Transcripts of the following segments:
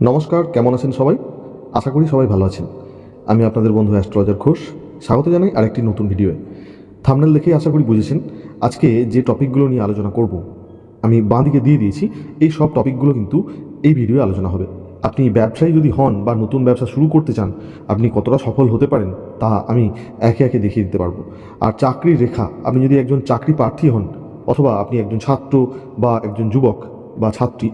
নমস্কার, কেমন আছেন সবাই? আশা করি সবাই ভালো আছেন। আমি আপনাদের বন্ধু অ্যাস্ট্রোলজার ঘোষ। স্বাগত জানাই আরেকটি নতুন ভিডিওয়ে। থামনেল দেখেই আশা করি বুঝেছেন, আজকে যে টপিকগুলো নিয়ে আলোচনা করব, আমি বাঁ দিকে দিয়ে দিয়েছি, এই সব টপিকগুলো কিন্তু এই ভিডিওয়ে আলোচনা হবে। আপনি ব্যবসায়ী যদি হন বা নতুন ব্যবসা শুরু করতে চান, আপনি কতটা সফল হতে পারেন, তা আমি একে একে দেখিয়ে দিতে পারব। আর চাকরির রেখা, আপনি যদি একজন চাকরি প্রার্থী হন, অথবা আপনি একজন ছাত্র বা একজন যুবক বা ছাত্রী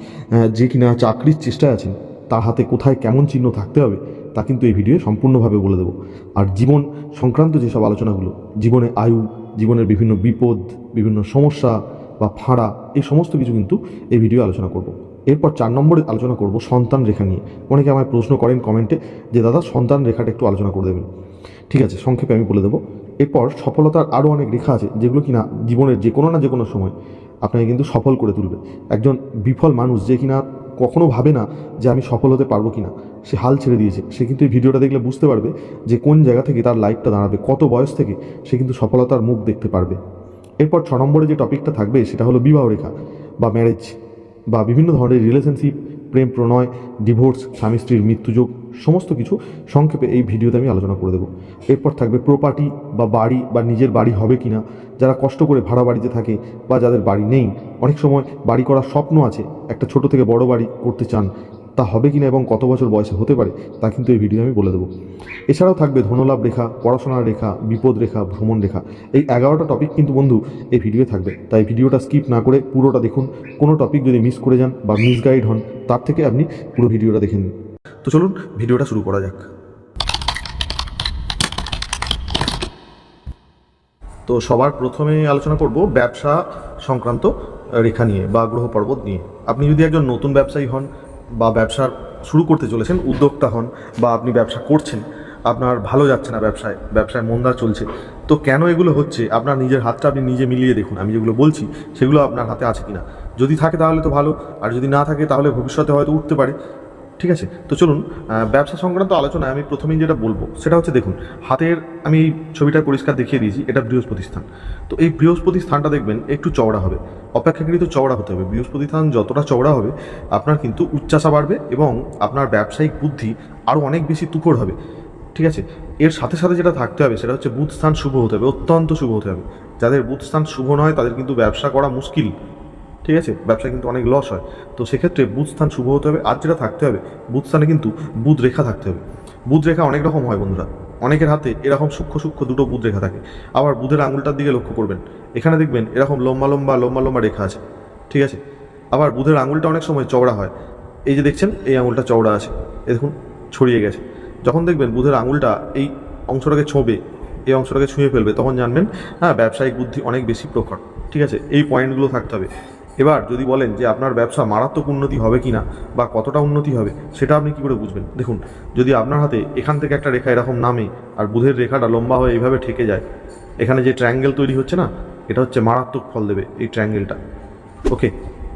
যে কিনা চাকরির চেষ্টায় আছেন তার হাতে কোথায় কেমন চিহ্ন থাকতে হবে, তা কিন্তু এই ভিডিওয়ে সম্পূর্ণভাবে বলে দেবো। আর জীবন সংক্রান্ত যেসব আলোচনাগুলো, জীবনে আয়ু, জীবনের বিভিন্ন বিপদ, বিভিন্ন সমস্যা বা ফাঁড়া, এই সমস্ত কিছু কিন্তু এই ভিডিও আলোচনা করব। এরপর চার নম্বরে আলোচনা করব সন্তান রেখা নিয়ে। অনেকে আমায় প্রশ্ন করেন কমেন্টে যে, দাদা, সন্তান রেখাটা একটু আলোচনা করে দেবেন। ঠিক আছে, সংক্ষেপে আমি বলে দেবো। এরপর সফলতার আরও অনেক রেখা আছে, যেগুলো কিনা জীবনের যে কোনো না যে কোনো সময় আপনাকে কিন্তু সফল করে তুলবে। একজন বিফল মানুষ যে কিনা কখনো ভাবে না যে আমি সফল হতে পারব কি না সে হাল ছেড়ে দিয়েছে। সে কিন্তু এই ভিডিওটা দেখলে বুঝতে পারবে যে কোন জায়গা থেকে তার লাইফটা দাঁড়াবে, কত বয়স থেকে সে কিন্তু সফলতার মুখ দেখতে পারবে। এরপর ছ নম্বরে যে টপিকটা থাকবে, সেটা হলো বিবাহ রেখা বা ম্যারেজ বা বিভিন্ন ধরনের রিলেশনশিপ প্রেম, প্রণয় ডিভোর্স স্বামী, স্ত্রীর মৃত্যুযোগ সমস্ত কিছু সংক্ষেপে এই ভিডিওতে আমি আলোচনা করে দেবো। এরপর থাকবে প্রপার্টি বা বাড়ি বা নিজের বাড়ি হবে কি না যারা কষ্ট করে ভাড়া বাড়িতে থাকে বা যাদের বাড়ি নেই, অনেক সময় বাড়ি করার স্বপ্ন আছে, একটা ছোট থেকে বড় বাড়ি করতে চান তা হবে কিনা এবং কত বছর বয়সে হতে পারে, তা কিন্তু এই ভিডিও আমি বলে দেবো। এছাড়াও থাকবে ধনলাভ রেখা, পড়াশোনার রেখা, বিপদ রেখা, ভ্রমণ রেখা। এই এগারোটা টপিক কিন্তু বন্ধু এই ভিডিও থাকবে। তাই ভিডিওটা স্কিপ না করে পুরোটা দেখুন। কোনো টপিক যদি মিস করে যান বা মিসগাইড হন, তার থেকে আপনি পুরো ভিডিওটা দেখে নিন। তো চলুন ভিডিওটা শুরু করা যাক। তো সবার প্রথমে আলোচনা করব ব্যবসা সংক্রান্ত রেখা নিয়ে বা গ্রহ পর্বত নিয়ে। আপনি যদি একজন নতুন ব্যবসায়ী হন বা ব্যবসা শুরু করতে চলেছেন, উদ্যোক্তা হন বা আপনি ব্যবসা করছেন, আপনার ভালো যাচ্ছে না ব্যবসায় ব্যবসায় মন্দা চলছে, তো কেন এগুলো হচ্ছে? আপনার নিজের হাতটা আপনি নিজে মিলিয়ে দেখুন, আমি যেগুলো বলছি সেগুলো আপনার হাতে আছে কি না যদি থাকে তাহলে তো ভালো, আর যদি না থাকে তাহলে ভবিষ্যতে হয়তো উঠতে পারে ঠিক আছে? তো চলুন ব্যবসা সংক্রান্ত আলোচনায় আমি প্রথমেই যেটা বলব, সেটা হচ্ছে দেখুন, হাতের আমি এই ছবিটা পরিষ্কার দেখিয়ে দিয়েছি, এটা বৃহস্পতি স্থান তো এই বৃহস্পতি স্থানটা দেখবেন, একটু চওড়া হবে। অপেক্ষাকৃত চওড়া হতে হবে। বৃহস্পতি স্থান যতটা চওড়া হবে, আপনার কিন্তু উচ্চাসা বাড়বে এবং আপনার ব্যবসায়িক বুদ্ধি আরও অনেক বেশি তুখর হবে। ঠিক আছে? এর সাথে সাথে যেটা থাকতে হবে, সেটা হচ্ছে বুধ স্থান শুভ হতে হবে, অত্যন্ত শুভ হতে হবে। যাদের বুধ স্থান শুভ নয়, তাদের কিন্তু ব্যবসা করা মুশকিল। ঠিক আছে? ব্যবসায় কিন্তু অনেক লস হয়। তো সেক্ষেত্রে বুধ স্থান শুভ হতে হবে। আর যেটা থাকতে হবে, বুধ স্থানে কিন্তু বুধ রেখা থাকতে হবে। বুধ রেখা অনেক রকম হয় বন্ধুরা। অনেকের হাতে এরকম সূক্ষ্ম সূক্ষ্ম দুটো বুধ রেখা থাকে। আবার বুধের আঙুলটার দিকে লক্ষ্য করবেন। এখানে দেখবেন এরকম লম্বা লম্বা লম্বা লম্বা রেখা আছে। ঠিক আছে? আবার বুধের আঙুলটা অনেক সময় চওড়া হয়। এই যে দেখছেন, এই আঙুলটা চওড়া আছে। এ দেখুন, ছড়িয়ে গেছে। যখন দেখবেন বুধের আঙুলটা এই অংশটাকে ছোঁবে, এই অংশটাকে ছুঁয়ে ফেলবে, তখন জানবেন হ্যাঁ ব্যবসায়িক বুদ্ধি অনেক বেশি প্রখর। ঠিক আছে? এই পয়েন্টগুলো থাকতে হবে। এবার যদি বলেন যে আপনার ব্যবসা মারাত্মক উন্নতি হবে কি না বা কতটা উন্নতি হবে, সেটা আপনি কী করে বুঝবেন? দেখুন, যদি আপনার হাতে এখান থেকে একটা রেখা এরকম নামে আর বুধের রেখাটা লম্বা হয়ে এইভাবে ঠেকে যায়, এখানে যে ট্রায়াঙ্গেল তৈরি হচ্ছে না, এটা হচ্ছে মারাত্মক ফল দেবে এই ট্রায়াঙ্গেলটা ওকে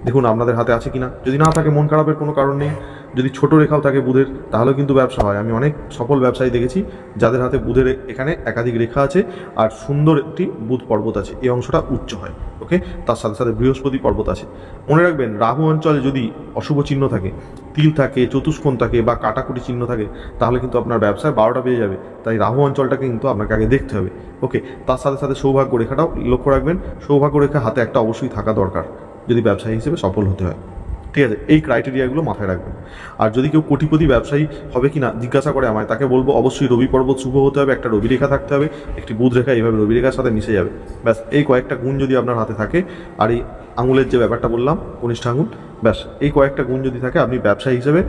দেখুন আপনাদের হাতে আছে কি না যদি না থাকে, মন খারাপের কোনো কারণ নেই। যদি ছোট রেখাও থাকে বুধের, তাহলেও কিন্তু ব্যবসা হয়। আমি অনেক সফল ব্যবসায়ী দেখেছি, যাদের হাতে বুধের এখানে একাধিক রেখা আছে আর সুন্দর একটি বুধ পর্বত আছে। এই অংশটা উচ্চ হয়। ওকে তার সাথে সাথে বৃহস্পতি পর্বত আছে। মনে রাখবেন, রাহু অঞ্চলে যদি অশুভ চিহ্ন থাকে, তিল থাকে, চতুষ্কোণ থাকে বা কাটাকুটি চিহ্ন থাকে, তাহলে কিন্তু আপনার ব্যবসায় বারোটা পেয়ে যাবে। তাই রাহু অঞ্চলটাকে কিন্তু আপনাকে আগে দেখতে হবে। ওকে তার সাথে সাথে সৌভাগ্য রেখাটাও লক্ষ্য রাখবেন। সৌভাগ্য রেখা হাতে একটা অবশ্যই থাকা দরকার, যদি ব্যবসায়ী হিসেবে সফল হতে হয়। ঠিক আছে, এই ক্রাইটেরিয়াগুলো মাথায় রাখবেন। আর যদি কেউ কোটিপতি ব্যবসায়ী হবে কি না জিজ্ঞাসা করে আমায়, তাকে বলব, অবশ্যই রবি পর্বত শুভ হতে হবে, একটা রবি রেখা থাকতে হবে, একটি বুধ রেখা এইভাবে রবি রেখার সাথে মিশে যাবে। ব্যাস, এই কয়েকটা গুণ যদি আপনার হাতে থাকে, আর এই আঙুলের যে ব্যাপারটা বললাম, কনিষ্ঠ আঙুল, ব্যাস, এই কয়েকটা গুণ যদি থাকে, আপনি ব্যবসায়ী হিসেবে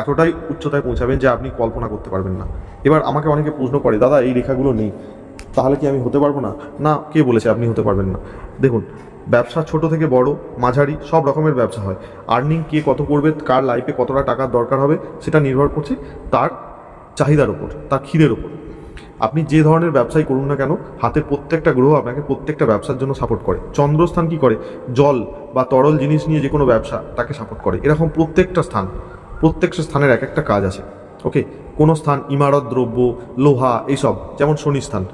এতটাই উচ্চতায় পৌঁছাবেন যে আপনি কল্পনা করতে পারবেন না। এবার আমাকে অনেকে প্রশ্ন করে, দাদা, এই রেখাগুলো নেই, তাহলে কি আমি হতে পারব না? না, কে বলেছে আপনি হতে পারবেন না? দেখুন ব্যবসা ছোট থেকে বড়, মাঝারি, সব রকমের ব্যবসা হয়। আর্নিং কে কত করবে, কার লাইফে কতটা টাকার দরকার হবে, সেটা নির্ভর করছে তার চাহিদার ওপর তার খিদের ওপর আপনি যে ধরনের ব্যবসায় করুন না কেন, হাতের প্রত্যেকটা গ্রহ আপনাকে প্রত্যেকটা ব্যবসার জন্য সাপোর্ট করে। চন্দ্রস্থান কি করে? জল বা তরল জিনিস নিয়ে যে কোনো ব্যবসা তাকে সাপোর্ট করে। এরকম প্রত্যেকটা স্থান, প্রত্যেকটা স্থানের এক একটা কাজ আছে। ওকে কোনো স্থান ইমারত, দ্রব্য, লোহা, এইসব, যেমন শনি স্থান।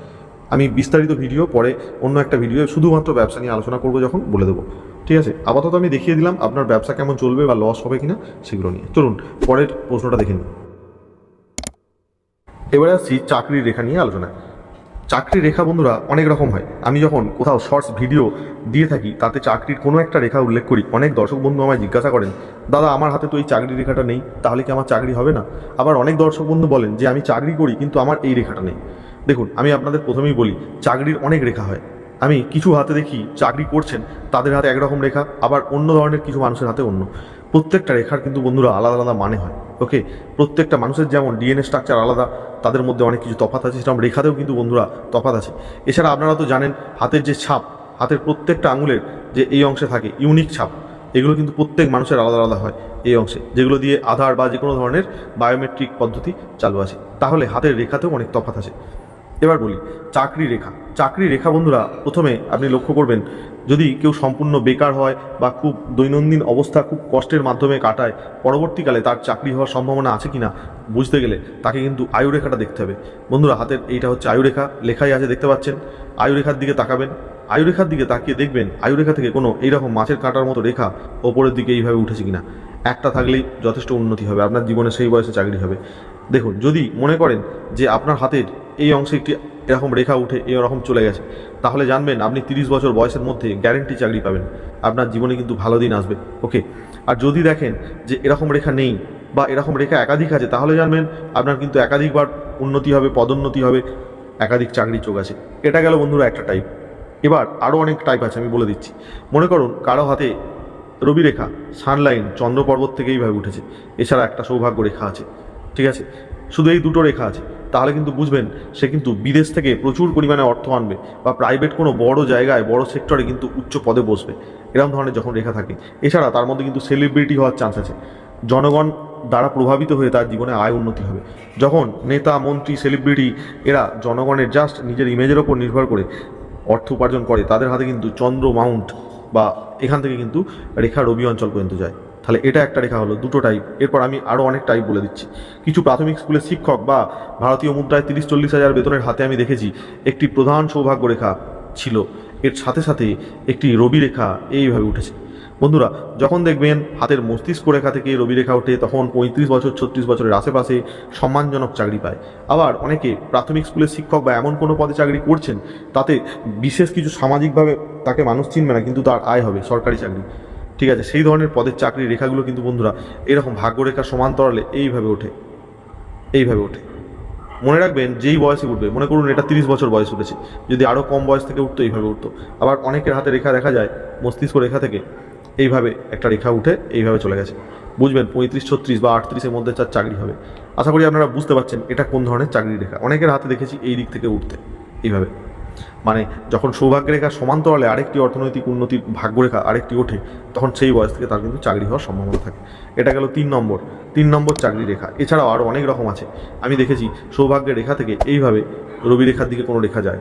আমি বিস্তারিত ভিডিও পরে অন্য একটা ভিডিও, শুধুমাত্র ব্যবসা নিয়ে আলোচনা করব যখন বলে দেবো। ঠিক আছে? আপাতত আমি দেখিয়ে দিলাম আপনার ব্যবসা কেমন চলবে বা লস হবে কিনা সেগুলো নিয়ে। চলুন, পরের প্রশ্নটা দেখে নিন এবারে আসছি চাকরির রেখা নিয়ে আলোচনায়। চাকরির রেখা বন্ধুরা অনেক রকম হয়। আমি যখন কোথাও শর্টস ভিডিও দিয়ে থাকি, তাতে চাকরির কোনো একটা রেখা উল্লেখ করি। অনেক দর্শক বন্ধু আমায় জিজ্ঞাসা করেন, দাদা, আমার হাতে তো এই চাকরির রেখাটা নেই, তাহলে কি আমার চাকরি হবে না? আবার অনেক দর্শক বন্ধু বলেন যে, আমি চাকরি করি, কিন্তু আমার এই রেখাটা নেই। দেখুন, আমি আপনাদের প্রথমেই বলি, চাকরির অনেক রেখা হয়। আমি কিছু হাতে দেখি চাকরি করছেন, তাদের হাতে একরকম রেখা, আবার অন্য ধরনের কিছু মানুষের হাতে অন্য। প্রত্যেকটা রেখার কিন্তু বন্ধুরা আলাদা আলাদা মানে হয়, ওকে? প্রত্যেকটা মানুষের যেমন ডিএনএ স্ট্রাকচার আলাদা, তাদের মধ্যে অনেক কিছু তফাৎ আছে, সেরকম রেখাতেও কিন্তু বন্ধুরা তফাৎ আছে। এছাড়া আপনারা তো জানেন, হাতের যে ছাপ, হাতের প্রত্যেকটা আঙুলের যে এই অংশে থাকে ইউনিক ছাপ, এগুলো কিন্তু প্রত্যেক মানুষের আলাদা আলাদা হয় এই অংশে, যেগুলো দিয়ে আধার বা যে কোনো ধরনের বায়োমেট্রিক পদ্ধতি চালু আছে। তাহলে হাতের রেখাতেও অনেক তফাৎ আছে। এবার বলি, চাকরি রেখা। চাকরি রেখা বন্ধুরা, প্রথমে আপনি লক্ষ্য করবেন, যদি কেউ সম্পূর্ণ বেকার হয় বা খুব দৈনন্দিন অবস্থা খুব কষ্টের মাধ্যমে কাটায়, পরবর্তীকালে তার চাকরি হওয়ার সম্ভাবনা আছে কিনা বুঝতে গেলে তাকে কিন্তু আয়ুরেখাটা দেখতে হবে। বন্ধুরা, হাতের এইটা হচ্ছে আয়ুরেখা, লেখাই আছে দেখতে পাচ্ছেন। আয়ুরেখার দিকে তাকাবেন। আয়ুরেখার দিকে তাকিয়ে দেখবেন, আয়ুরেখা থেকে কোনো এইরকম মাছের কাঁটার মতো রেখা ওপরের দিকে এইভাবে উঠেছে কিনা। একটা থাকলেই যথেষ্ট উন্নতি হবে, আপনার জীবনে সেই বয়সে চাকরি হবে। দেখুন, যদি মনে করেন যে আপনার হাতের এই অংশে একটি এরকম রেখা উঠে এরকম চলে গেছে। তাহলে জানবেন, আপনি তিরিশ বছর বয়সের মধ্যে গ্যারেন্টি চাকরি পাবেন। আপনার জীবনে কিন্তু ভালো দিন আসবে। ওকে আর যদি দেখেন যে এরকম রেখা নেই বা এরকম রেখা একাধিক আছে, তাহলে জানবেন আপনার কিন্তু একাধিকবার উন্নতি হবে, পদোন্নতি হবে, একাধিক চাকরির চোখ আছে। এটা গেল বন্ধুরা একটা টাইপ এবার আরও অনেক টাইপ আছে, আমি বলে দিচ্ছি। মনে করুন, কারও হাতে রবি রেখা সানলাইন চন্দ্র পর্বত থেকে এইভাবে উঠেছে। এছাড়া একটা সৌভাগ্য রেখা আছে। ঠিক আছে? শুধু এই দুটো রেখা আছে। তাহলে কিন্তু বুঝবেন, সে কিন্তু বিদেশ থেকে প্রচুর পরিমাণে অর্থ আনবে বা প্রাইভেট কোনো বড় জায়গায়, বড় সেক্টরে কিন্তু উচ্চ পদে বসবে। এরকম ধরনের যখন রেখা থাকে। এছাড়া তার মধ্যে কিন্তু সেলিব্রিটি হওয়ার চান্স আছে। জনগণ দ্বারা প্রভাবিত হয়ে তার জীবনে আয় উন্নতি হবে। যখন নেতা, মন্ত্রী সেলিব্রিটি এরা জনগণের জাস্ট নিজের ইমেজের ওপর নির্ভর করে অর্থ উপার্জন করে, তাদের হাতে কিন্তু চন্দ্র মাউন্ট বা এখান থেকে কিন্তু রেখা রবি অঞ্চল পর্যন্ত যায়। তাহলে এটা একটা রেখা হলো, দুটো টাইপ এরপর আমি আরও অনেক টাইপ বলে দিচ্ছি। কিছু প্রাথমিক স্কুলের শিক্ষক বা ভারতীয় মুদ্রায় তিরিশ চল্লিশ হাজার বেতনের হাতে আমি দেখেছি, একটি প্রধান সৌভাগ্য রেখা ছিল। এর সাথে সাথে একটি রবি রেখা এইভাবে উঠেছে। বন্ধুরা, যখন দেখবেন হাতের মস্তিষ্ক রেখা থেকে রবি রেখা ওঠে, তখন পঁয়ত্রিশ বছর, ছত্রিশ বছরের আশেপাশে সম্মানজনক চাকরি পায়। আবার অনেকে প্রাথমিক স্কুলের শিক্ষক বা এমন কোনো পদে চাকরি করছেন, তাতে বিশেষ কিছু সামাজিকভাবে তাকে মানুষ চিনবে না, কিন্তু তার আয় হবে, সরকারি চাকরি। ঠিক আছে, সেই ধরনের পদের চাকরির রেখাগুলো কিন্তু বন্ধুরা এরকম ভাগ্যরেখা সমান্তরালে এইভাবে ওঠে এইভাবে ওঠে। মনে রাখবেন যেই বয়সে উঠবে, মনে করুন এটা তিরিশ বছর বয়স উঠেছে, যদি আরও কম বয়স থেকে উঠতো এইভাবে উঠতো। আবার অনেকের হাতে রেখা দেখা যায়, মস্তিষ্ক রেখা থেকে এইভাবে একটা রেখা উঠে এইভাবে চলে গেছে। বুঝবেন পঁয়ত্রিশ, ছত্রিশ বা আটত্রিশের মধ্যে তার চাকরি হবে। আশা করি আপনারা বুঝতে পারছেন এটা কোন ধরনের চাকরি রেখা। অনেকের হাতে দেখেছি এই দিক থেকে উঠতে, এইভাবে। মানে যখন সৌভাগ্য রেখা সমান্তরালে আরেকটি অর্থনৈতিক উন্নতির ভাগ্যরেখা আরেকটি ওঠে, তখন সেই বয়স থেকে তার কিন্তু চাকরি হওয়ার সম্ভাবনা থাকে। এটা গেল তিন নম্বর। তিন নম্বর চাকরি রেখা। এছাড়াও আরও অনেক রকম আছে। আমি দেখেছি সৌভাগ্যের রেখা থেকে এইভাবে রবি রেখার দিকে কোনো রেখা যায়।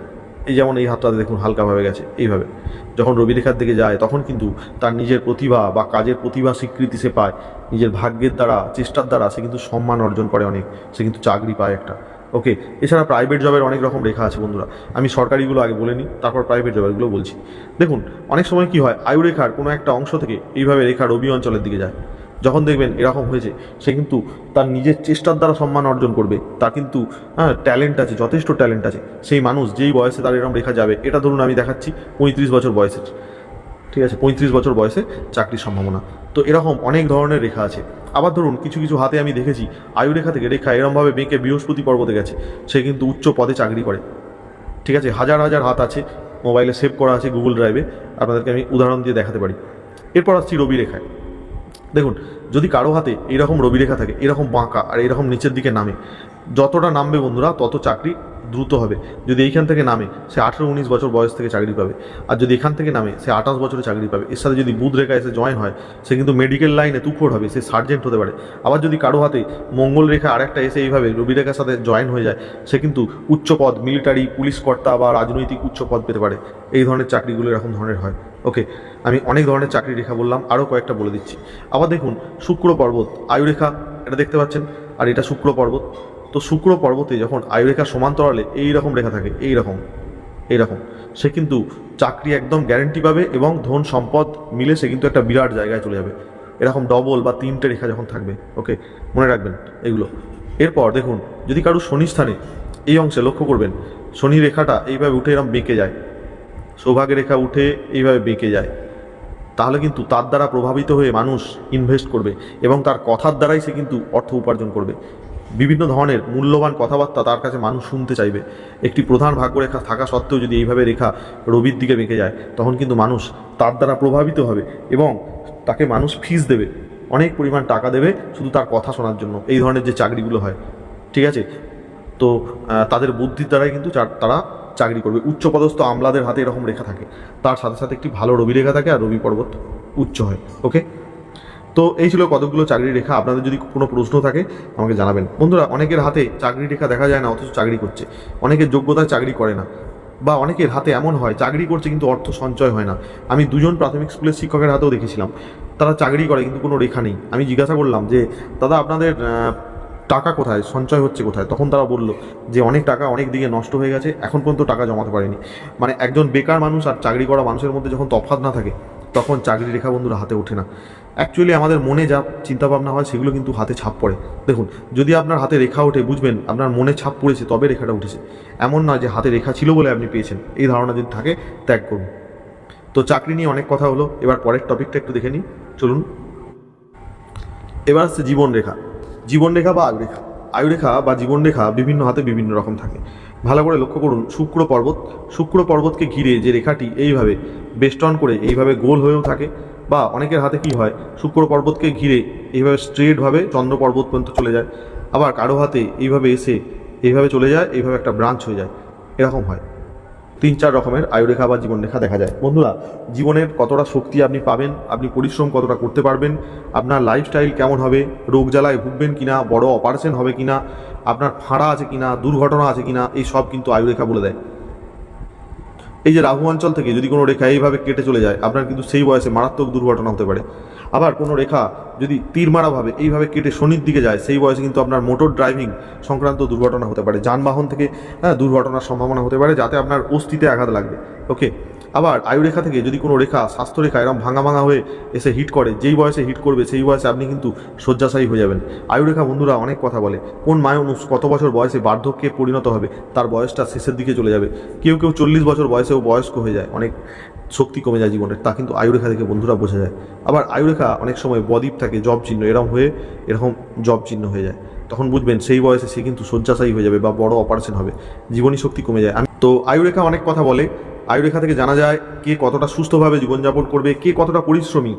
এই যেমন এই হাতটাতে দেখুন, হালকাভাবে গেছে, এইভাবে। যখন রবি রেখার দিকে যায়, তখন কিন্তু তার নিজের প্রতিভা বা কাজের প্রতিভা স্বীকৃতি সে পায়। নিজের ভাগ্যের দ্বারা, চেষ্টার দ্বারা সে কিন্তু সম্মান অর্জন করে অনেক। সে কিন্তু চাকরি পায় একটা। ওকে এছাড়া প্রাইভেট জবের অনেক রকম রেখা আছে বন্ধুরা। আমি সরকারিগুলো আগে বলে নিই, তারপর প্রাইভেট জবেরগুলো বলছি। দেখুন, অনেক সময় কি হয় আয়ু রেখার কোনো একটা অংশ থেকে এইভাবে রেখা রবি অঞ্চলের দিকে যায়। যখন দেখবেন এরকম হয়েছে, সে কিন্তু তার নিজের চেষ্টার দ্বারা সম্মান অর্জন করবে। তার কিন্তু হ্যাঁ ট্যালেন্ট আছে, যথেষ্ট ট্যালেন্ট আছে। সেই মানুষ যেই বয়সে তার এরকম রেখা যাবে, এটা ধরুন আমি দেখাচ্ছি পঁয়ত্রিশ বছর বয়সের। ঠিক আছে, পঁয়ত্রিশ বছর বয়সে চাকরির সম্ভাবনা। তো এরকম অনেক ধরনের রেখা আছে। আবার ধরুন, কিছু কিছু হাতে আমি দেখেছি, আয়ুরেখা থেকে রেখা এরমভাবে বেঁকে বৃহস্পতি পর্বতে গেছে। সে কিন্তু উচ্চ পদে চাকরি করে। ঠিক আছে, হাজার হাজার হাত আছে, মোবাইলে সেভ করা আছে গুগল ড্রাইভে। আপনাদেরকে আমি উদাহরণ দিয়ে দেখাতে পারি। এরপর আসছি রবি রেখায়। দেখুন, যদি কারও হাতে এরকম রবি রেখা থাকে, এরকম বাঁকা আর এরকম নিচের দিকে নামে, যতটা নামবে বন্ধুরা, তত চাকরি দ্রুত হবে। যদি এইখান থেকে নামে, সে আঠেরো উনিশ বছর বয়স থেকে চাকরি পাবে। আর যদি এখান থেকে নামে, সে আঠাশ বছরে চাকরি পাবে। এর সাথে যদি বুধ রেখা এসে জয়েন হয়, সে কিন্তু মেডিকেল লাইনে তুখোর হবে, সে সার্জেন্ট হতে পারে। আবার যদি কারও হাতে মঙ্গল রেখা আরেকটা এসে এইভাবে রবি রেখার সাথে জয়েন হয়ে যায়, সে কিন্তু উচ্চ পদ মিলিটারি পুলিশ কর্তা বা রাজনৈতিক উচ্চ পদ পেতে পারে। এই ধরনের চাকরিগুলো এরকম ধরনের হয়। ওকে আমি অনেক ধরনের চাকরি রেখা বললাম, আরও কয়েকটা বলে দিচ্ছি। আবার দেখুন, শুক্র পর্বত, আয়ুরেখা, এটা দেখতে পাচ্ছেন? আর এটা শুক্র পর্বত। তো শুক্র পর্বতে যখন আয়ুরেখা সমান্তরালে এই রকম রেখা থাকে এই রকম এইরকম, সে কিন্তু চাকরি একদম গ্যারেন্টি পাবে এবং ধন সম্পদ মিলে সে কিন্তু একটা বিরাট জায়গায় চলে যাবে। এরকম ডবল বা তিনটে রেখা যখন থাকবে ওকে মনে রাখবেন এগুলো। এরপর দেখুন, যদি কারও শনি স্থানে এই অংশে লক্ষ্য করবেন, শনি রেখাটা এইভাবে উঠে এরকম বেঁকে যায়, সৌভাগ্য রেখা উঠে এইভাবে বেঁকে যায়, তাহলে কিন্তু তার দ্বারা প্রভাবিত হয়ে মানুষ ইনভেস্ট করবে এবং তার কথার দ্বারাই সে কিন্তু অর্থ উপার্জন করবে। বিভিন্ন ধরনের মূল্যবান কথাবার্তা তার কাছে মানুষ শুনতে চাইবে। একটি প্রধান ভাগ্যরেখা থাকা সত্ত্বেও যদি এইভাবে রেখা রবির দিকে বেঁকে যায়, তখন কিন্তু মানুষ তার দ্বারা প্রভাবিত হবে এবং তাকে মানুষ ফিস দেবে। অনেক পরিমাণ টাকা দেবে শুধু তার কথা শোনার জন্য, এই ধরনের যে চাকরিগুলো হয়। ঠিক আছে? তো তাদের বুদ্ধির দ্বারাই কিন্তু তারা চাকরি করবে। উচ্চপদস্থ আমলাদের হাতে এরকম রেখা থাকে। তার সাথে সাথে একটি ভালো রবি রেখা থাকে আর রবি পর্বত উচ্চ হয়। ওকে তো এই ছিল কতগুলো চাকরি রেখা। আপনাদের যদি কোনো প্রশ্ন থাকে, আমাকে জানাবেন। বন্ধুরা, অনেকের হাতে চাকরি রেখা দেখা যায় না, অথচ চাকরি করছে। অনেকের যোগ্যতায় চাকরি করে না। বা অনেকের হাতে এমন হয়, চাকরি করছে কিন্তু অর্থ সঞ্চয় হয় না। আমি দুজন প্রাথমিক স্কুলের শিক্ষকের হাতেও দেখেছিলাম। তারা চাকরি করে কিন্তু কোনো রেখা নেই। আমি জিজ্ঞাসা করলাম যে, দাদা, আপনাদের টাকা কোথায়? সঞ্চয় হচ্ছে কোথায়? তখন তারা বলল যে, অনেক টাকা অনেক দিকে নষ্ট হয়ে গেছে, এখন পর্যন্ত টাকা জমাতে পারেনি। মানে একজন বেকার মানুষ আর চাকরি করা মানুষের মধ্যে যখন তফাৎ না থাকে তখন চাকরি রেখা বন্ধুরা হাতে ওঠে না। অ্যাকচুয়ালি আমাদের মনে যা চিন্তাভাবনা হয় সেগুলো কিন্তু হাতে ছাপ পড়ে। দেখুন, যদি আপনার হাতে রেখা ওঠে, বুঝবেন আপনার মনে ছাপ পড়েছে, তবে রেখাটা উঠেছে। এমন নয় যে হাতে রেখা ছিল বলে আপনি পেয়েছেন। এই ধারণা যদি থাকে, ত্যাগ করুন। তো চাকরি নিয়ে অনেক কথা হলো, এবার পরের টপিকটা একটু দেখে নিই। চলুন। এবার আসছে জীবনরেখা। জীবনরেখা বা আয়ুরেখা। আয়ুরেখা বা জীবনরেখা বিভিন্ন হাতে বিভিন্ন রকম থাকে। ভালো করে লক্ষ্য করুন, শুক্র পর্বত, শুক্র পর্বতকে ঘিরে যে রেখাটি এইভাবে বেষ্টন করে এইভাবে গোল হয়েও থাকে, বা অনেকের হাতে কি হয়, শুক্র পর্বতকে ঘিরে এইভাবে স্ট্রেটভাবে চন্দ্র পর্বত পর্যন্ত চলে যায়, আবার কারও হাতে এইভাবে এসে এইভাবে চলে যায়, এইভাবে একটা ব্রাঞ্চ হয়ে যায়, এরকম হয়। তিন চার রকমের আয়ুরেখা বা জীবনরেখা দেখা যায়। বন্ধুরা, জীবনের কতটা শক্তি আপনি পাবেন, আপনি পরিশ্রম কতটা করতে পারবেন, আপনার লাইফস্টাইল কেমন হবে, রোগ জ্বালায় ভুগবেন কিনা, বড় অপারেশন হবে কিনা আপনার ফাঁড়া আছে কিনা, দুর্ঘটনা আছে কিনা, এই সব কিন্তু আয়ুরেখা বলে দেয়। এই যে রাহু অঞ্চল থেকে যদি কোনো রেখা এইভাবে কেটে চলে যায়, আপনার কিন্তু সেই বয়সে মারাত্মক দুর্ঘটনা হতে পারে। আবার কোনো রেখা যদি তীর মারাভাবে এইভাবে কেটে শনির দিকে যায়, সেই বয়সে কিন্তু আপনার মোটর ড্রাইভিং সংক্রান্ত দুর্ঘটনা হতে পারে। যানবাহন থেকে হ্যাঁ দুর্ঘটনার সম্ভাবনা হতে পারে, যাতে আপনার অস্থিতে আঘাত লাগবে। ওকে আবার আয়ুরেখা থেকে যদি কোনো রেখা স্বাস্থ্যরেখা এরকম ভাঙা ভাঙা হয়ে এসে হিট করে, যেই বয়সে হিট করবে, সেই বয়সে আপনি কিন্তু শয্যাশায়ী হয়ে যাবেন। আয়ুরেখা বন্ধুরা অনেক কথা বলে, কোন মায়নুষ কত বছর বয়সে বার্ধক্যে পরিণত হবে, তার বয়সটা শেষের দিকে চলে যাবে। কেউ কেউ চল্লিশ বছর বয়সেও বয়স্ক হয়ে যায়, অনেক শক্তি কমে যায় জীবনের, তা কিন্তু আয়ুরেখা থেকে বন্ধুরা বোঝা যায়। আবার আয়ুরেখা অনেক সময় বদ্বীপ থাকে, জব চিহ্ন এরকম হয়ে, এরকম জব চিহ্ন হয়ে যায়। তখন বুঝবেন সেই বয়সে সে কিন্তু শয্যাশায়ী হয়ে যাবে বা বড় অপারেশন হবে, জীবনী শক্তি কমে যায়। তো আয়ুরেখা অনেক কথা বলে আয়ুরেখা থেকে জানা যায় কে কতটা সুস্থভাবে জীবনযাপন করবে, কে কতটা পরিশ্রমী।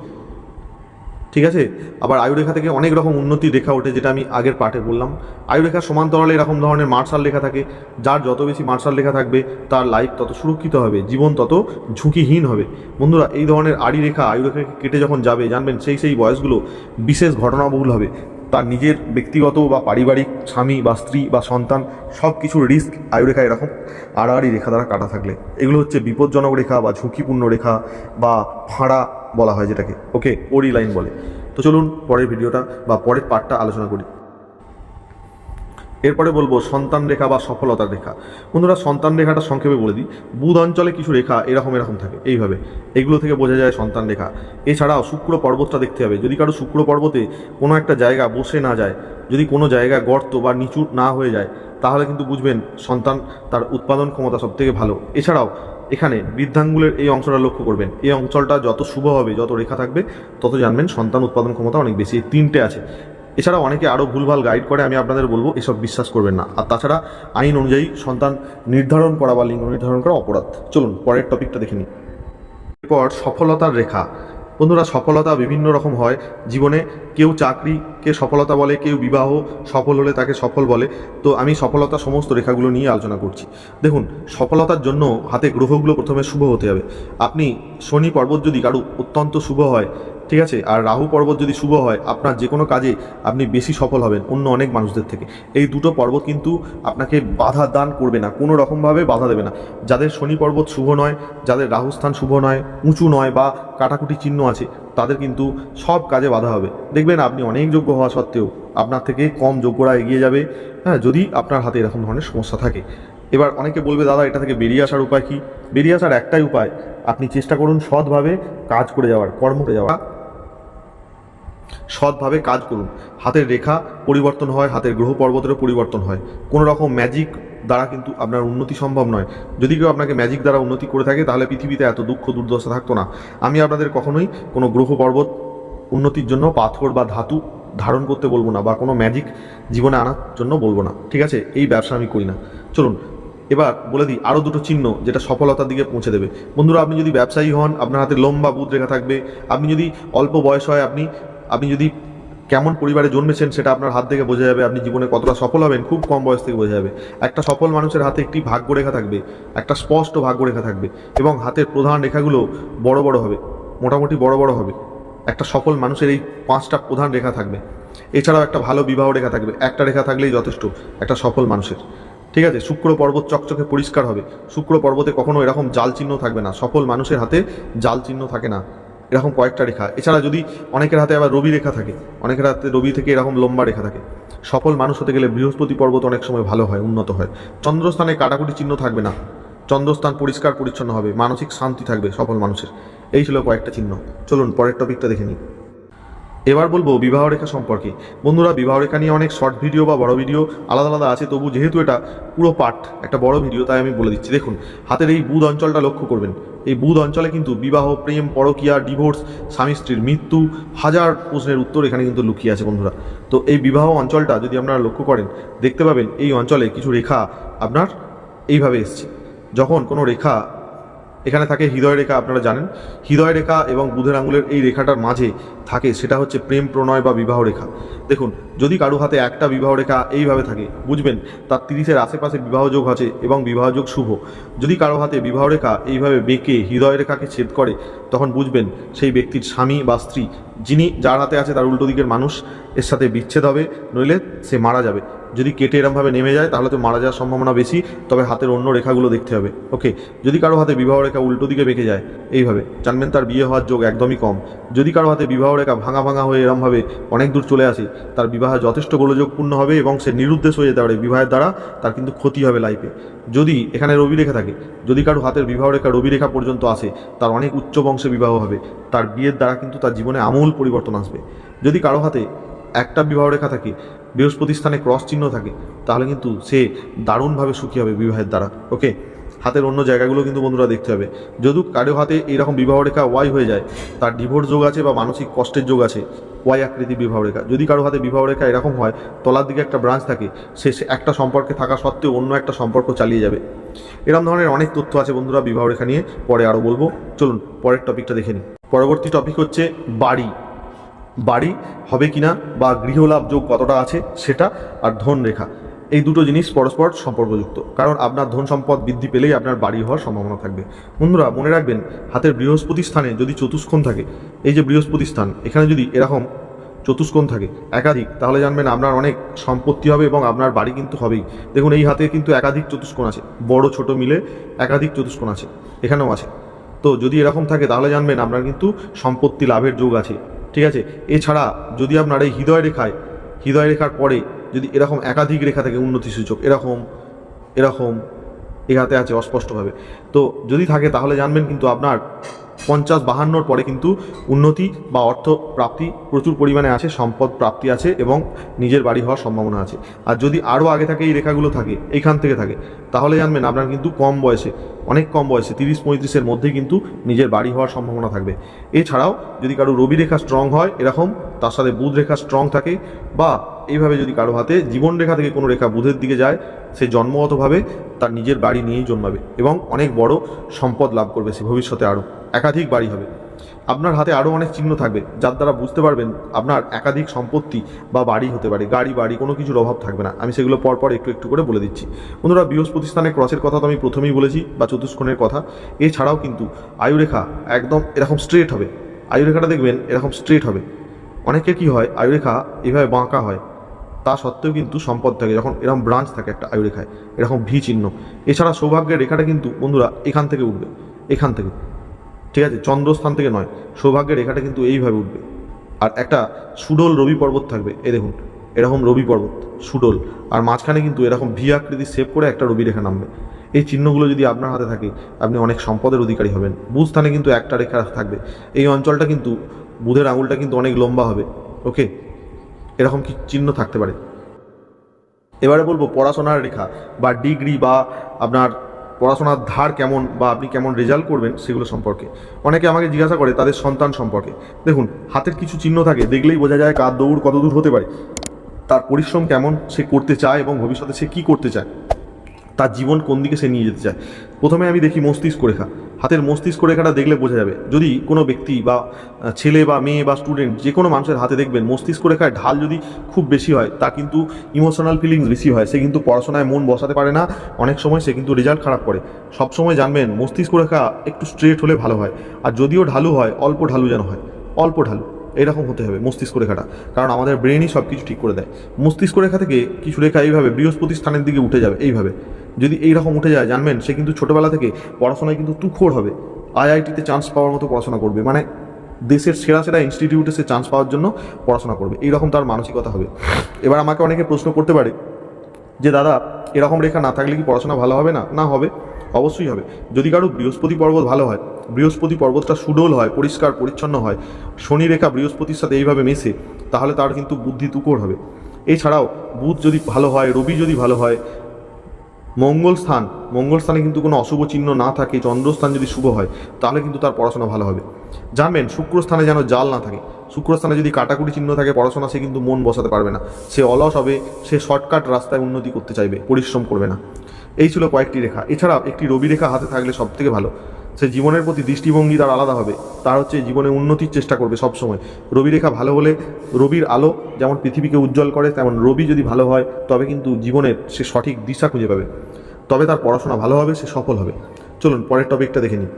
ঠিক আছে? আবার আয়ুরেখা থেকে অনেক রকম উন্নতির রেখা ওঠে, যেটা আমি আগের পাঠে বললাম। আয়ুরেখার সমান্তরালে এরকম ধরনের মার্শাল লেখা থাকে, যার যত বেশি মার্শাল লেখা থাকবে, তার লাইফ তত সুরক্ষিত হবে, জীবন তত ঝুঁকিহীন হবে। বন্ধুরা, এই ধরনের আড়ি রেখা আয়ুরেখাকে কেটে যখন যাবে, জানবেন সেই সেই বয়সগুলো বিশেষ ঘটনাবহুল হবে। তার নিজের ব্যক্তিগত বা পারিবারিক স্বামী বা স্ত্রী বা সন্তান সব কিছুর রিস্ক আয়ুরেখা এরকম আড়াআড়ি রেখা দ্বারা কাটা থাকলে। এগুলো হচ্ছে বিপজ্জনক রেখা বা ঝুঁকিপূর্ণ রেখা বা ফাঁড়া বলা হয় যেটাকে। ওকে ওরি লাইন বলে। তো চলুন পরের ভিডিওটা বা পরের পার্টটা আলোচনা করি। এরপরে বলব সন্তান রেখা বা সফলতার রেখা। বন্ধুরা, সন্তান রেখাটা সংক্ষেপে বলে দিই। বুধ অঞ্চলে কিছু রেখা এরকম এরকম থাকে, এইভাবে। এগুলো থেকে বোঝা যায় সন্তান রেখা। এছাড়াও শুক্র পর্বতটা দেখতে হবে। যদি কারও শুক্র পর্বতে কোনো একটা জায়গা বসে না যায়, যদি কোনো জায়গা গর্ত বা নিচু না হয়ে যায়, তাহলে কিন্তু বুঝবেন সন্তান তার উৎপাদন ক্ষমতা সব থেকে ভালো। এছাড়াও এখানে বৃদ্ধাঙ্গুলের এই অংশটা লক্ষ্য করবেন। এই অঞ্চলটা যত শুভ হবে, যত রেখা থাকবে, তত জানবেন সন্তান উৎপাদন ক্ষমতা অনেক বেশি। তিনটে আছে। এছাড়াও অনেকে আরও ভুলভাল গাইড করে, আমি আপনাদের বলব, এসব বিশ্বাস করবেন না। আর তাছাড়া আইন অনুযায়ী সন্তান নির্ধারণ করা বা লিঙ্গ নির্ধারণ করা অপরাধ। চলুন, পরের টপিকটা দেখে নিই। এরপর সফলতার রেখা। বন্ধুরা, সফলতা বিভিন্ন রকম হয়। জীবনে কেউ চাকরিকে সফলতা বলে, কেউ বিবাহ সফল হলে তাকে সফল বলে। তো আমি সফলতা সমস্ত রেখাগুলো নিয়ে আলোচনা করছি। দেখুন, সফলতার জন্য হাতে গ্রহগুলো প্রথমে শুভ হতে হবে। আপনি শনি পর্বত যদি কারও অত্যন্ত শুভ হয় ঠিক আছে? আর রাহু পর্বত যদি শুভ হয়, আপনার যে কোনো কাজে আপনি বেশি সফল হবেন অন্য অনেক মানুষদের থেকে। এই দুটো পর্বত কিন্তু আপনাকে বাধা দান করবে না, কোনো রকমভাবে বাধা দেবে না। যাদের শনি পর্বত শুভ নয়, যাদের রাহুস্থান শুভ নয়, উঁচু নয় বা কাটাকুটি চিহ্ন আছে, তাদের কিন্তু সব কাজে বাধা হবে। দেখবেন আপনি অনেক যোগ্য হওয়া সত্ত্বেও আপনার থেকে কম যোগ্যরা এগিয়ে যাবে। হ্যাঁ যদি আপনার হাতে এরকম ধরনের সমস্যা থাকে। এবার অনেকে বলবে, দাদা, এটা থেকে বেরিয়ে আসার উপায় কি? বেরিয়ে আসার একটাই উপায়, আপনি চেষ্টা করুন সৎভাবে কাজ করে যাওয়ার, কর্ম করে যাওয়া সৎভাবে কাজ করুন। হাতের রেখা পরিবর্তন হয়, হাতের গ্রহ পর্বতেরও পরিবর্তন হয়। কোনো রকম ম্যাজিক দ্বারা কিন্তু আপনার উন্নতি সম্ভব নয়। যদি কেউ আপনাকে ম্যাজিক দ্বারা উন্নতি করে থাকে, তাহলে পৃথিবীতে এত দুঃখ, দুর্দশা থাকতো না। আমি আপনাদের কখনোই কোনো গ্রহ পর্বত উন্নতির জন্য পাথর বা ধাতু ধারণ করতে বলব না বা কোনো ম্যাজিক জীবনে আনার জন্য বলব না। ঠিক আছে? এই ব্যবসা আমি করি না। চলুন, এবার বলে দিই আরও দুটো চিহ্ন যেটা সফলতার দিকে পৌঁছে দেবে। বন্ধুরা, আপনি যদি ব্যবসায়ী হন, আপনার হাতে লম্বা বুধ রেখা থাকবে। আপনি যদি অল্প বয়স হয়, আপনি আপনি যদি কেমন পরিবারে জন্মেছেন সেটা আপনার হাত থেকে বোঝা যাবে, আপনি জীবনে কতটা সফল হবেন, খুব কম বয়স থেকে বোঝা যাবে। একটা সফল মানুষের হাতে একটি ভাগ্যরেখা থাকবে, একটা স্পষ্ট ভাগ্যরেখা থাকবে এবং হাতের প্রধান রেখাগুলো বড় বড় হবে, মোটামুটি বড় বড় হবে। একটা সফল মানুষের এই পাঁচটা প্রধান রেখা থাকবে। এছাড়াও একটা ভালো বিবাহ রেখা থাকবে, একটা রেখা থাকলেই যথেষ্ট, একটা সফল মানুষের। ঠিক আছে? শুক্র পর্বত চকচকে পরিষ্কার হবে। শুক্র পর্বতে কখনো এরকম জাল চিহ্ন থাকবে না। সফল মানুষের হাতে জাল চিহ্ন থাকে না। এরকম কয়েকটা রেখা। এছাড়া যদি অনেকের হাতে আবার রবি রেখা থাকে, অনেকের হাতে রবি থেকে এরকম লম্বা রেখা থাকে, সফল মানুষ হতে গেলে বৃহস্পতি পর্বত অনেক সময় ভালো হয়, উন্নত হয়। চন্দ্রস্থানে কাটাকুটি চিহ্ন থাকবে না। চন্দ্রস্থান পরিষ্কার পরিচ্ছন্ন হবে, মানসিক শান্তি থাকবে সফল মানুষের। এই ছিল কয়েকটা চিহ্ন। চলুন পরের টপিকটা দেখে নিই। এবার বলব বিবাহ রেখা সম্পর্কে। বন্ধুরা, বিবাহ রেখা নিয়ে অনেক শর্ট ভিডিও বা বড় ভিডিও আলাদা আলাদা আছে, তবু যেহেতু এটা পুরো পার্ট একটা বড় ভিডিও, তাই আমি বলে দিচ্ছি। দেখুন, হাতের এই বুধ অঞ্চলটা লক্ষ্য করবেন। এই বুধ অঞ্চলে কিন্তু বিবাহ, প্রেম, পরকিয়া, ডিভোর্স, স্বামী স্ত্রীর মৃত্যু, হাজার প্রশ্নের উত্তর এখানে কিন্তু লুকিয়ে আছে বন্ধুরা। তো এই বিবাহ অঞ্চলটা যদি আপনারা লক্ষ্য করেন, দেখতে পাবেন এই অঞ্চলে কিছু রেখা আপনার এইভাবে এসছে। যখন কোনো রেখা এখানে থাকে হৃদয় রেখা, আপনারা জানেন। হৃদয় রেখা এবং বুধের আঙুলের এই রেখাটার মাঝে থাকে, সেটা হচ্ছে প্রেম, প্রণয় বা বিবাহ রেখা। দেখুন, যদি কারও হাতে একটা বিবাহ রেখা এইভাবে থাকে, বুঝবেন তার তিরিশের আশেপাশে বিবাহ যোগ আছে এবং বিবাহ যোগ শুভ। যদি কারও হাতে বিবাহ রেখা এইভাবে বেঁকে হৃদয় রেখাকে ছেদ করে, তখন বুঝবেন সেই ব্যক্তির স্বামী বা স্ত্রী, যিনি যার হাতে আছে তার উল্টো দিকের মানুষ, এর সাথে বিচ্ছেদ হবে, নইলে সে মারা যাবে। যদি কেটে এরমভাবে নেমে যায়, তাহলে তো মারা যাওয়ার সম্ভাবনা বেশি, তবে হাতের অন্য রেখাগুলো দেখতে হবে। ওকে, যদি কারও হাতে বিবাহ রেখা উল্টো দিকে বেঁকে যায়, এইভাবে। জানবেন তার বিয়ে হওয়ার যোগ একদমই কম। যদি কারও হাতে বিবাহ রেখা ভাঙা ভাঙা হয়ে এরমভাবে অনেক দূর চলে আসে, তার বিবাহ যথেষ্ট গোলযোগপূর্ণ হবে এবং সে নিরুদ্দেশ হয়ে যেতে পারে বিবাহের দ্বারা, তার কিন্তু ক্ষতি হবে লাইফে যদি এখানে রবি রেখা থাকে, যদি কারও হাতের বিবাহ রেখা রবি রেখা পর্যন্ত আসে, তার অনেক উচ্চ বংশে বিবাহ হবে। তার বিয়ের দ্বারা কিন্তু তার জীবনে আমূল পরিবর্তন আসবে। যদি কারও হাতে একটা বিবাহ রেখা থাকে বৃহস্পতি স্থানে ক্রস চিহ্ন থাকে, তাহলে কিন্তু সে দারুণভাবে সুখী হবে বিবাহের দ্বারা। ওকে হাতের অন্য জায়গাগুলো কিন্তু বন্ধুরা দেখতে হবে। যদি কারও হাতে এইরকম বিবাহ রেখা ওয়াই হয়ে যায়, তার ডিভোর্স যোগ আছে বা মানসিক কষ্টের যোগ আছে ওয়াই আকৃতি বিবাহ রেখা। যদি কারও হাতে বিবাহ রেখা এরকম হয়, তলার দিকে একটা ব্রাঞ্চ থাকে, সে সে একটা সম্পর্কে থাকা সত্ত্বেও অন্য একটা সম্পর্ক চালিয়ে যাবে। এরকম ধরনের অনেক তথ্য আছে বন্ধুরা বিবাহ রেখা নিয়ে, পরে আরও বলব। চলুন, পরের টপিকটা দেখে নিই। পরবর্তী টপিক হচ্ছে বাড়ি। বাড়ি হবে কিনা বা গৃহলাভ যোগ কতটা আছে সেটা আর ধন রেখা, এই দুটো জিনিস পরস্পর সম্পর্কযুক্ত। কারণ আপনার ধন সম্পদ বৃদ্ধি পেলেই আপনার বাড়ি হওয়ার সম্ভাবনা থাকবে। বন্ধুরা, মনে রাখবেন, হাতের বৃহস্পতি স্থানে যদি চতুষ্কোণ থাকে, এই যে বৃহস্পতি স্থান, এখানে যদি এরকম চতুষ্কোণ থাকে, একাধিক, তাহলে জানবেন আপনার অনেক সম্পত্তি হবে এবং আপনার বাড়ি কিন্তু হবেই। দেখুন, এই হাতে কিন্তু একাধিক চতুষ্কোণ আছে, বড়, ছোট মিলে একাধিক চতুষ্কোণ আছে, এখানেও আছে। তো যদি এরকম থাকে, তাহলে জানবেন আপনার কিন্তু সম্পত্তি লাভের যোগ আছে। ঠিক আছে? এছাড়া যদি আপনার এই হৃদয় রেখায়, হৃদয় রেখার পরে যদি এরকম একাধিক রেখা থাকে উন্নতি সূচক, এরকম এরকম, এখাতে আছে অস্পষ্টভাবে। তো যদি থাকে তাহলে জানবেন কিন্তু আপনার পঞ্চাশ বাহান্নর পরে কিন্তু উন্নতি বা অর্থ প্রাপ্তি প্রচুর পরিমাণে আছে, সম্পদ প্রাপ্তি আছে এবং নিজের বাড়ি হওয়ার সম্ভাবনা আছে। আর যদি আরও আগে থাকে এই রেখাগুলো থাকে, এইখান থেকে থাকে, তাহলে জানবেন আপনার কিন্তু কম বয়সে, অনেক কম বয়সে, তিরিশ পঁয়ত্রিশের মধ্যেই কিন্তু নিজের বাড়ি হওয়ার সম্ভাবনা থাকবে। এছাড়াও যদি কারও রবি রেখা স্ট্রং হয়, এরকম, তার সাথে বুধ রেখা স্ট্রং থাকে বা এইভাবে যদি কারও হাতে জীবন রেখা থেকে কোনো রেখা বুধের দিকে যায়, সে জন্মগতভাবে তার নিজের বাড়ি নিয়েই জন্মাবে এবং অনেক বড় সম্পদ লাভ করবে সে ভবিষ্যতে আরও। একাধিক বাড়ি হবে। আপনার হাতে আরও অনেক চিহ্ন থাকবে, যার দ্বারা বুঝতে পারবেন আপনার একাধিক সম্পত্তি বা বাড়ি হতে পারে, গাড়ি, বাড়ি কোনো কিছুর অভাব থাকবে না। আমি সেগুলো পরপর একটু একটু করে বলে দিচ্ছি। বন্ধুরা, বৃহস্পতি স্থানে ক্রসের কথা তো আমি প্রথমেই বলেছি বা চতুষ্কোণের কথা। এছাড়াও কিন্তু আয়ুরেখা একদম এরকম স্ট্রেট হবে। আয়ুরেখাটা দেখবেন এরকম স্ট্রেট হবে। অনেকে কি হয়, আয়ুরেখা এভাবে বাঁকা হয়। তা সত্ত্বেও কিন্তু সম্পদ থাকে, যখন এরকম ব্রাঞ্চ থাকে একটা আয়ুরেখায়, এরকম ভি চিহ্ন। এছাড়া সৌভাগ্যের রেখাটা কিন্তু, বন্ধুরা, এখান থেকে উঠবে, এখান থেকে। ঠিক আছে? চন্দ্রস্থান থেকে নয়, সৌভাগ্যের রেখাটা কিন্তু এইভাবে উঠবে। আর একটা সুডল রবি পর্বত থাকবে এ দেখুন, এরকম রবি পর্বত, সুডোল। আর মাঝখানে কিন্তু এরকম ভি আকৃতির শেপ করে একটা রবি রেখা নামবে। এই চিহ্নগুলো যদি আপনার হাতে থাকে, আপনি অনেক সম্পদের অধিকারী হবেন। বুধ স্থানে কিন্তু একটা রেখা থাকবে। এই অঞ্চলটা কিন্তু, বুধের আঙুলটা কিন্তু অনেক লম্বা হবে ওকে এরকম কি চিহ্ন থাকতে পারে? এবারে বলব, পড়াশোনার রেখা বা ডিগ্রি বা আপনার পড়াশোনার ধার কেমন বা আপনি কেমন রেজাল্ট করবেন সেগুলো সম্পর্কে। অনেকে আমাকে জিজ্ঞাসা করে তাদের সন্তান সম্পর্কে। দেখুন, হাতের কিছু চিহ্ন থাকে, দেখলেই বোঝা যায় কার দৌড় কত দূর হতে পারে। তার পরিশ্রম কেমন সে করতে চায় এবং ভবিষ্যতে সে কী করতে চায়? তার জীবন কোন দিকে সে নিয়ে যেতে চায়? প্রথমে আমি দেখি মস্তিষ্ক রেখা। হাতের মস্তিষ্ক রেখাটা দেখলে বোঝা যাবে। যদি কোনো ব্যক্তি বা ছেলে বা মেয়ে বা স্টুডেন্ট যে কোনো মানুষের হাতে দেখবেন, মস্তিষ্ক রেখায় ঢাল যদি খুব বেশি হয়, তা কিন্তু ইমোশনাল ফিলিংস বেশি হয়। সে কিন্তু পড়াশোনায় মন বসাতে পারে না। অনেক সময় সে কিন্তু রেজাল্ট খারাপ করে। সবসময় জানবেন, মস্তিষ্ক রেখা একটু স্ট্রেট হলে ভালো হয়। আর যদিও ঢালু হয়, অল্প ঢালু যেন হয়। অল্প ঢালু। এরকম হতে হবে, মস্তিষ্ক রেখাটা। কারণ আমাদের ব্রেনই সব কিছু ঠিক করে দেয়। মস্তিষ্ক রেখা থেকে কিছু রেখা এইভাবে বৃহস্পতি স্থানের দিকে উঠে যাবে এইভাবে। যদি এইরকম উঠে যায়, জানবেন, সে কিন্তু ছোটোবেলা থেকে পড়াশোনায় কিন্তু তুখোর হবে। আইআইটিতে চান্স পাওয়ার মতো পড়াশোনা করবে। মানে দেশের সেরা সেরা ইনস্টিটিউটে সে চান্স পাওয়ার জন্য পড়াশোনা করবে। এইরকম তার মানসিকতা হবে। এবার আমাকে অনেকে প্রশ্ন করতে পারে যে, দাদা, এরকম রেখা না থাকলে কি পড়াশোনা ভালো হবে না? না হবে। অবশ্যই হবে। যদি কারও বৃহস্পতি পর্বত ভালো হয়, বৃহস্পতি পর্বতটা সুডোল হয়, পরিষ্কার, পরিচ্ছন্ন হয় শনি রেখা বৃহস্পতির সাথে এইভাবে মেশে, তাহলে তার কিন্তু বুদ্ধি তুকর হবে। এছাড়াও বুধ যদি ভালো হয়, রবি যদি ভালো হয়, মঙ্গল স্থান, মঙ্গল স্থানে কিন্তু কোনো অশুভ চিহ্ন না থাকে, চন্দ্রস্থান যদি শুভ হয়, তাহলে কিন্তু তার পড়াশোনা ভালো হবে। জানবেন, শুক্রস্থানে যেন জাল না থাকে। শুক্রস্থানে যদি কাটাকুটি চিহ্ন থাকে, পড়াশোনা সে কিন্তু মন বসাতে পারবে না। সে অলস হবে, সে শর্টকাট রাস্তায় উন্নতি করতে চাইবে, পরিশ্রম করবে না। এই ছিল কয়েকটি রেখা। এছাড়া একটি রবি রেখা হাতে থাকলে সব থেকে ভালো। সে জীবনের প্রতি দৃষ্টিভঙ্গি তার আলাদা হবে। তার হচ্ছে জীবনে উন্নতির চেষ্টা করবে সবসময়। রবি রেখা ভালো হলে রবির আলো যেমন পৃথিবীকে উজ্জ্বল করে, তেমন রবি যদি ভালো হয়, তবে কিন্তু জীবনের সে সঠিক দিশা খুঁজে পাবে। তবে তার পড়াশোনা ভালো হবে, সে সফল হবে। চলুন, পরের টপিকটা দেখে নিই।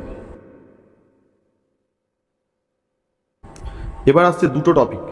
এবার আসছে দুটো টপিক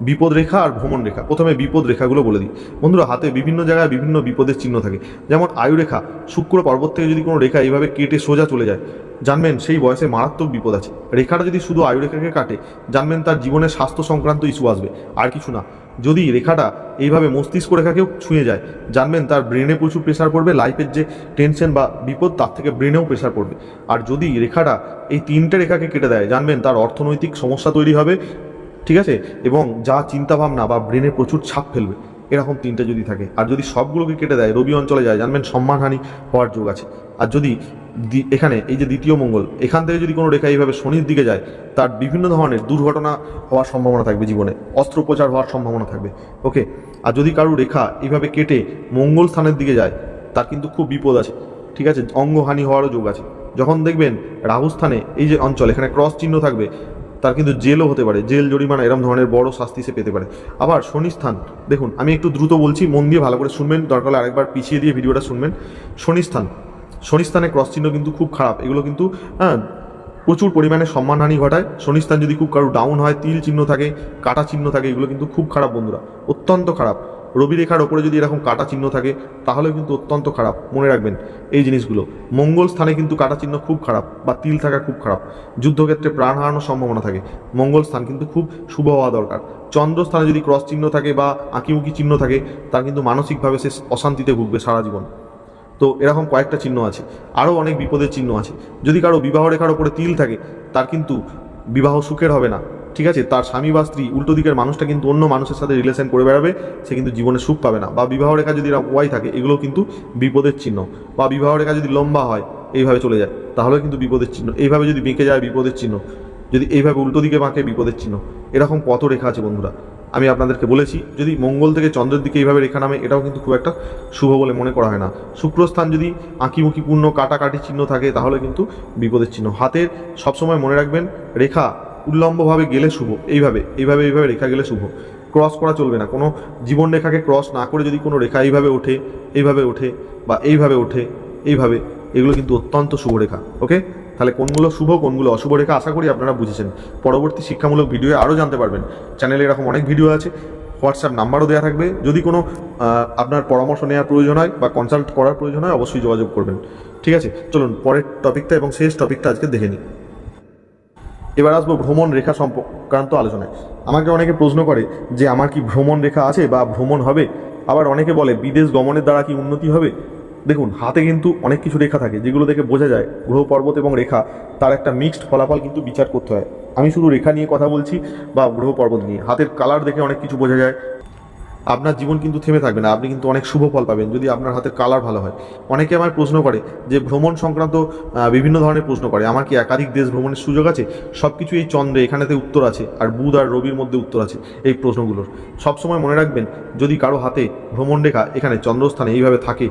বিপদ রেখা আর ভ্রমণ রেখা প্রথমে বিপদ রেখাগুলো বলে দিই। বন্ধুরা, হাতে বিভিন্ন জায়গায় বিভিন্ন বিপদের চিহ্ন থাকে। যেমন আয়ু রেখা শুক্র পর্বত থেকে যদি কোনো রেখা এইভাবে কেটে সোজা চলে যায়, জানবেন সেই বয়সে মারাত্মক বিপদ আছে। রেখাটা যদি শুধু আয়ু রেখাকে কাটে, জানবেন তার জীবনে স্বাস্থ্য সংক্রান্ত ইস্যু আসবে। আর কিছু না। যদি রেখাটা এইভাবে মস্তিষ্ক রেখাকেও ছুঁয়ে যায়, জানবেন তার ব্রেনে প্রচুর প্রেশার পড়বে, লাইফের যে টেনশন বা বিপদ তার থেকে ব্রেনেও প্রেশার পড়বে। আর যদি রেখাটা এই তিনটে রেখাকে কেটে দেয়, জানবেন তার অর্থনৈতিক সমস্যা তৈরি হবে ঠিক আছে? এবং যা চিন্তাভাবনা বা ব্রেনে প্রচুর ছাপ ফেলবে, এরকম তিনটে যদি থাকে। আর যদি সবগুলোকে কেটে দেয়, রবি অঞ্চলে যায়, জানবেন সম্মানহানি হওয়ার যোগ আছে। আর যদি এখানে এই যে দ্বিতীয় মঙ্গল, এখান থেকে যদি কোনো রেখা এইভাবে শনির দিকে যায়, তার বিভিন্ন ধরনের দুর্ঘটনা হওয়ার সম্ভাবনা থাকবে জীবনে, অস্ত্রোপচার হওয়ার সম্ভাবনা থাকবে। ওকে? আর যদি কারও রেখা এইভাবে কেটে মঙ্গল স্থানের দিকে যায়, তার কিন্তু খুব বিপদ আছে। ঠিক আছে? অঙ্গহানি হওয়ারও যোগ আছে। যখন দেখবেন রাহুস্থানে এই যে অঞ্চল, এখানে ক্রস চিহ্ন থাকবে তার কিন্তু জেলও হতে পারে, জেল, জরিমানা, এরম ধরনের বড় শাস্তি সে পেতে পারে। আবার শনিস্থান দেখুন, আমি একটু দ্রুত বলছি, মন দিয়ে ভালো করে শুনবেন, দরকার হলে আরেকবার পিছিয়ে দিয়ে ভিডিওটা শুনবেন। শনি স্থান শনি ক্রস চিহ্ন কিন্তু খুব খারাপ, এগুলো কিন্তু হ্যাঁ প্রচুর পরিমাণে সম্মানহানি ঘটায়। শনিস্থান যদি খুব কারও ডাউন হয়, তিল চিহ্ন থাকে, কাটা চিহ্ন থাকে, এগুলো কিন্তু খুব খারাপ বন্ধুরা, অত্যন্ত খারাপ। রবি রেখার ওপরে যদি এরকম কাটা চিহ্ন থাকে, তাহলেও কিন্তু অত্যন্ত খারাপ। মনে রাখবেন এই জিনিসগুলো। মঙ্গল স্থানে কিন্তু কাটা চিহ্ন খুব খারাপ বা তিল থাকা খুব খারাপ। যুদ্ধক্ষেত্রে প্রাণ হারানোর সম্ভাবনা থাকে। মঙ্গল স্থান কিন্তু খুব শুভ হওয়া দরকার। চন্দ্র স্থানে যদি ক্রস চিহ্ন থাকে বা আঁকিমুখি চিহ্ন থাকে, তার কিন্তু মানসিকভাবে সে অশান্তিতে ভুগবে সারা জীবন। তো এরকম কয়েকটা চিহ্ন আছে। আরও অনেক বিপদের চিহ্ন আছে। যদি কারও বিবাহ রেখার ওপরে তিল থাকে, তার কিন্তু বিবাহ সুখের হবে না। ঠিক আছে, তার স্বামী বা স্ত্রী উল্টো দিকের মানুষটা কিন্তু অন্য মানুষের সাথে রিলেশন করে বেড়াবে, সে কিন্তু জীবনে সুখ পাবে না। বা বিবাহ রেখা যদি ওয়াই থাকে, এগুলো কিন্তু বিপদের চিহ্ন। বা বিবাহ রেখা যদি লম্বা হয়, এইভাবে চলে যায়, তাহলেও কিন্তু বিপদের চিহ্ন। এইভাবে যদি বেঁকে যায়, বিপদের চিহ্ন। যদি এইভাবে উল্টো দিকে বাঁকে, বিপদের চিহ্ন। এরকম কত রেখা আছে বন্ধুরা। আমি আপনাদেরকে বলেছি, যদি মঙ্গল থেকে চন্দ্রের দিকে এইভাবে রেখা নামে, এটাও কিন্তু খুব একটা শুভ বলে মনে করা হয় না। শুক্রস্থান যদি আঁকিমুখি পূর্ণ কাটাকাটি চিহ্ন থাকে, তাহলে কিন্তু বিপদের চিহ্ন। হাতের সবসময় মনে রাখবেন, রেখা উল্লম্বভাবে গেলে শুভ। এইভাবে এইভাবে এইভাবে রেখা গেলে শুভ। ক্রস করা চলবে না। কোনো জীবন রেখাকে ক্রস না করে যদি কোনো রেখা এইভাবে ওঠে এইভাবে ওঠে বা এইভাবে ওঠে, এইভাবে, এগুলো কিন্তু অত্যন্ত শুভ রেখা ওকে তাহলে কোনগুলো শুভ, কোনগুলো অশুভ রেখা আশা করি আপনারা বুঝেছেন। পরবর্তী শিক্ষামূলক ভিডিও আরও জানতে পারবেন। চ্যানেলে এরকম অনেক ভিডিও আছে। হোয়াটসঅ্যাপ নাম্বারও দেওয়া থাকবে। যদি কোনো আপনার পরামর্শ নেওয়ার প্রয়োজন হয় বা কনসাল্ট করার প্রয়োজন হয়, অবশ্যই যোগাযোগ করবেন। ঠিক আছে? চলুন, পরের টপিকটা এবং শেষ টপিকটা আজকে দেখে নিই। এবার আসব ভ্রমণ রেখা সম্পর্কান্ত আলোচনায়। আমাকে অনেকে প্রশ্ন করে যে আমার কি ভ্রমণ রেখা আছে বা ভ্রমণ হবে? আবার অনেকে বলে, বিদেশ গমনের দ্বারা কি উন্নতি হবে? দেখুন, হাতে কিন্তু অনেক কিছু রেখা থাকে, যেগুলো দেখে বোঝা যায় গ্রহ পর্বত এবং রেখা, তার একটা মিক্সড ফলাফল কিন্তু বিচার করতে হয়। আমি শুধু রেখা নিয়ে কথা বলছি বা গ্রহ পর্বত নিয়ে। হাতের কালার দেখে অনেক কিছু বোঝা যায় আপনার জীবন কিন্তু থেমে থাকবে না, আপনি কিন্তু অনেক শুভ ফল পাবেন, যদি আপনার হাতের কালার ভালো হয়। অনেকে আমার প্রশ্ন করে যে ভ্রমণ সংক্রান্ত বিভিন্ন ধরনের প্রশ্ন করে। আমার কি একাধিক দেশ ভ্রমণের সুযোগ আছে? সব কিছু এই চন্দ্রে, এখানেতে উত্তর আছে, আর বুধ আর রবির মধ্যে উত্তর আছে এই প্রশ্নগুলোর। সবসময় মনে রাখবেন, যদি কারও হাতে ভ্রমণ রেখা এখানে চন্দ্রস্থানে এইভাবে থাকে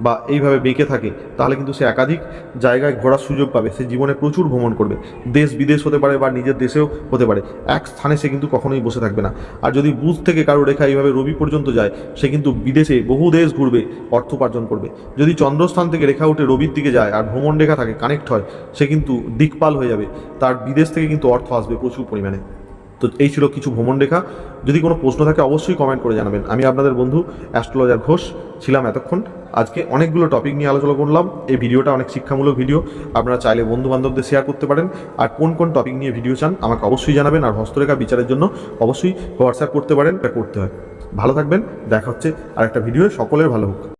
বা এইভাবে বেঁকে থাকে, তাহলে কিন্তু সে একাধিক জায়গায় ঘোরার সুযোগ পাবে। সে জীবনে প্রচুর ভ্রমণ করবে। দেশ বিদেশ হতে পারে বা নিজের দেশেও হতে পারে। এক স্থানে সে কিন্তু কখনোই বসে থাকবে না। আর যদি বুধ থেকে কারও রেখা এইভাবে রবি পর্যন্ত যায়, সে কিন্তু বিদেশে বহু দেশ ঘুরবে, অর্থ উপার্জন করবে। যদি চন্দ্রস্থান থেকে রেখা উঠে রবির দিকে যায় আর ভ্রমণ রেখা থাকে কানেক্ট হয়, সে কিন্তু দিকপাল হয়ে যাবে। তার বিদেশ থেকে কিন্তু অর্থ আসবে প্রচুর পরিমাণে। তো এই ছিল কিছু ভ্রমণ রেখা যদি কোনো প্রশ্ন থাকে, অবশ্যই কমেন্ট করে জানাবেন। আমি আপনাদের বন্ধু অ্যাস্ট্রোলজার ঘোষ ছিলাম এতক্ষণ। আজকে অনেকগুলো টপিক নিয়ে আলোচনা করলাম। এই ভিডিওটা অনেক শিক্ষামূলক ভিডিও। আপনারা চাইলে বন্ধু বান্ধবদের শেয়ার করতে পারেন। আর কোন কোন টপিক নিয়ে ভিডিও চান, আমাকে অবশ্যই জানাবেন। আর হস্তরেখা বিচারের জন্য অবশ্যই হোয়াটসঅ্যাপ করতে পারেন বা করতে হয়। ভালো থাকবেন। দেখা হচ্ছে আর একটা ভিডিও সকলের ভালো হোক।